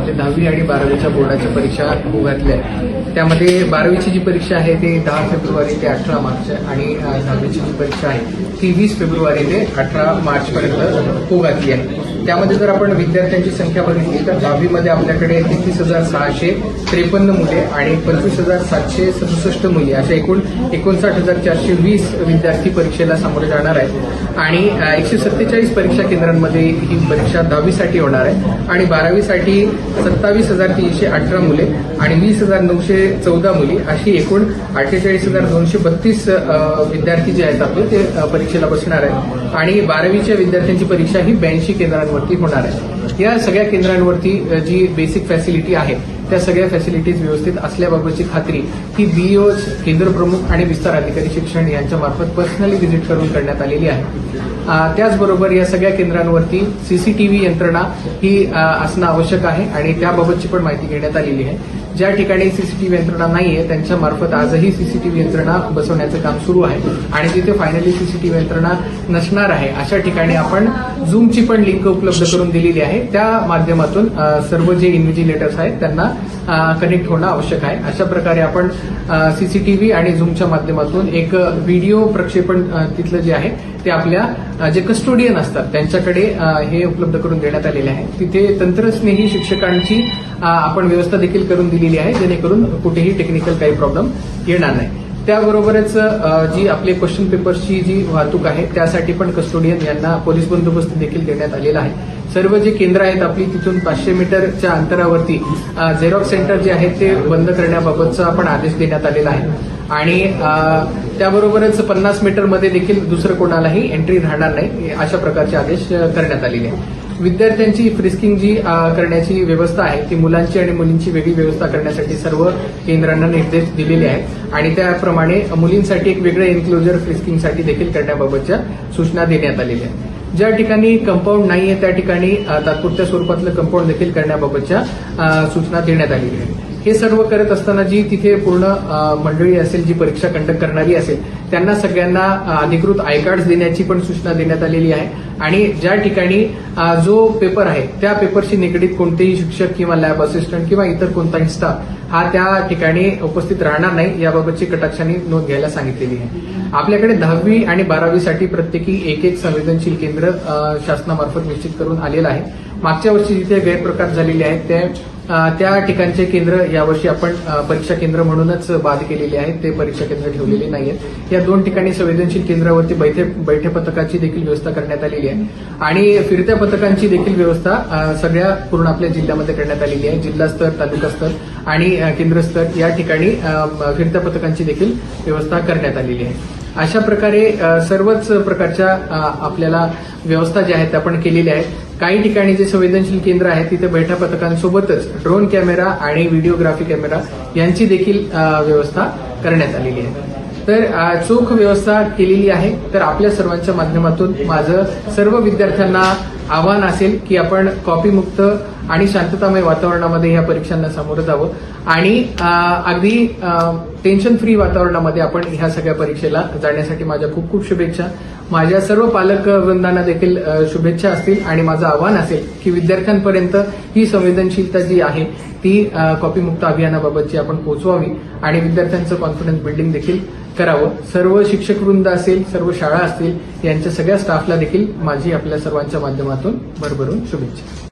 आमच्या दहावी आणि बारावीच्या बोर्डाच्या परीक्षा घातल्या आहेत त्यामध्ये बारावीची जी परीक्षा आहे ती दहा फेब्रुवारी ते अठरा मार्च आणि दहावीची जी परीक्षा आहे ती वीस फेब्रुवारी ते अठरा मार्चपर्यंत होऊ घातली आहे. त्यामध्ये जर आपण विद्यार्थ्यांची संख्या बघितली तर दहावीमध्ये आपल्याकडे तेहतीस हजार सहाशे त्रेपन्न मुले आणि पंचवीस हजार सातशे सदुसष्ट मुली अशा एकूण एकोणसाठ हजार चारशे वीस विद्यार्थी परीक्षेला सामोरे जाणार आहेत. आणि एकशे सत्तेचाळीस परीक्षा केंद्रांमध्ये ही परीक्षा दहावीसाठी होणार आहे आणि बारावीसाठी सत्तावीस हजार तीनशे अठरा मुले आणि वीस हजार नऊशे चौदा मुली अशी एकूण अठ्ठेचाळीस हजार दोनशे बत्तीस विद्यार्थी जे आहेत आपले ते परीक्षेला बसणार आहेत. आणि बारावीच्या विद्यार्थ्यांची परीक्षा ही ब्याऐंशी केंद्रांवरती होणार आहे. या सगळ्या केंद्रांवरती जी बेसिक फॅसिलिटी आहे त्या सगळ्या फॅसिलिटीज व्यवस्थित असल्याबाबतची खात्री ही बीईओ केंद्र प्रमुख आणि विस्तार अधिकारी शिक्षण यांच्या मार्फत पर्सनली व्हिजिट करून करण्यात आलेली आहे. त्याचबरोबर या सगळ्या केंद्रांवरती सीसीटीव्ही यंत्रणा ही असणं आवश्यक आहे आणि त्याबाबतची पण माहिती घेण्यात आलेली आहे. ज्या ठिकाणी सीसीटीव्ही यंत्रणा नाहीये त्यांच्या मार्फत आजही सीसीटीव्ही यंत्रणा बसवण्याचं काम सुरू आहे. आणि तिथे फायनली सीसीटीव्ही यंत्रणा नसणार आहे. अशा ठिकाणी आपण झूमची पण लिंक उपलब्ध करून दिलेली आहे. त्या माध्यमातून सर्व जे इन्व्हिजिलेटर्स आहेत त्यांना कनेक्ट होणं आवश्यक आहे. अशा प्रकारे आपण सीसीटीव्ही आणि झूमच्या माध्यमातून एक व्हिडिओ प्रक्षेपण तिथलं जे आहे ते आपल्या जे कस्टोडियन असतात त्यांच्याकडे हे उपलब्ध करून देण्यात आलेले आहे. तिथे तंत्रस्नेही शिक्षकांची आपण व्यवस्था देखील करून दिलेली आहे जेणेकरून कुठेही टेक्निकल काही प्रॉब्लेम येणार नाही. त्याबरोबरच जी आपले क्वेश्चन पेपर्सची जी वाहतूक आहे त्यासाठी पण कस्टोडियन यांना पोलीस बंदोबस्त देखील देण्यात आलेला आहे. सर्व जे केंद्र आहेत आपली तिथून पाचशे मीटरच्या अंतरावरती झेरॉक्स सेंटर जे आहे ते बंद करण्याबाबतचा पण आदेश देण्यात आलेला आहे. आणि त्याबरोबरच पन्नास मीटरमध्ये देखील दुसरं कोणालाही एंट्री राहणार नाही अशा प्रकारचे आदेश करण्यात आलेले आहेत. विद्यार्थ्यांची फ्रिस्किंग जी करण्याची व्यवस्था आहे ती मुलांची आणि मुलींची वेगळी व्यवस्था करण्यासाठी सर्व केंद्रांना निर्देश दिलेले आहेत. आणि त्याप्रमाणे मुलींसाठी एक वेगळं एन्क्लोजर फ्रिस्किंगसाठी देखील करण्याबाबतच्या सूचना देण्यात आलेल्या आहेत. ज्या ठिकाणी कंपाऊंड नाहीये त्या ठिकाणी तात्पुरत्या स्वरूपातलं कंपाऊंड देखील करण्याबाबतच्या सूचना देण्यात आलेल्या आहेत. हे सर्व करत असताना जी तिथे पूर्ण मंडळी असेल जी परीक्षा कंडक्ट करणारी असेल त्यांना सगळ्यांना अधिकृत आय कार्ड देण्याची पण सूचना देण्यात आलेली आहे. आणि ज्या ठिकाणी जो पेपर आहे त्या पेपरशी निगडीत कोणतेही शिक्षक किंवा लॅब असिस्टंट किंवा इतर कोणताही स्टाफ हा त्या ठिकाणी उपस्थित राहणार नाही याबाबतची कटाक्षाने नोंद घ्यायला सांगितलेली आहे. आपल्याकडे दहावी आणि बारावीसाठी प्रत्येकी एक एक संवेदनशील केंद्र शासनामार्फत निश्चित करून आलेलं आहे. मागच्या वर्षी जिथे गैरप्रकार झालेले आहेत ते त्या ठिकाणचे केंद्र यावर्षी आपण परीक्षा केंद्र म्हणूनच बाद केलेले आहेत. ते परीक्षा केंद्र ठेवलेले नाहीयेत. या दोन ठिकाणी संवेदनशील केंद्रावरती बैठे बैठे पथकाची देखील व्यवस्था करण्यात आलेली आहे. आणि फिरत्या पथकांची देखील व्यवस्था सगळ्या पूर्ण आपल्या जिल्ह्यामध्ये करण्यात आलेली आहे. जिल्हास्तर तालुकास्तर आणि केंद्रस्तर या ठिकाणी फिरत्या पथकांची देखील व्यवस्था करण्यात आलेली आहे. अशा प्रकारे सर्वच प्रकारच्या आपल्याला व्यवस्था ज्या आहेत त्या आपण केलेल्या आहेत. काही ठिकाणी जे संवेदनशील केंद्र आहे तिथे बैठा पथकांसोबतच ड्रोन कॅमेरा आणि व्हिडिओग्राफी कॅमेरा यांची देखील व्यवस्था करण्यात आलेली आहे. तर चोख व्यवस्था केलेली आहे. तर आपल्या सर्वांच्या माध्यमातून माझं सर्व विद्यार्थ्यांना आव्हान असेल की आपण कॉपीमुक्त आणि शांततामय वातावरणामध्ये ह्या परीक्षांना सामोरं जावं. आणि अगदी टेन्शन फ्री वातावरणामध्ये आपण ह्या सगळ्या परीक्षेला जाण्यासाठी माझ्या खूप खूप शुभेच्छा. माझ्या सर्व पालक वृंदांना देखील शुभेच्छा असतील आणि माझं आव्हान असेल की विद्यार्थ्यांपर्यंत ही संवेदनशीलता जी आहे ती कॉपीमुक्त अभियानाबाबतची आपण पोहोचवावी आणि विद्यार्थ्यांचं कॉन्फिडन्स बिल्डिंग देखील करावं. सर्व शिक्षक वृंद असेल सर्व शाळा असतील यांच्या सगळ्या स्टाफला देखील माझी आपल्या सर्वांच्या माध्यमातून भरभरून शुभेच्छा.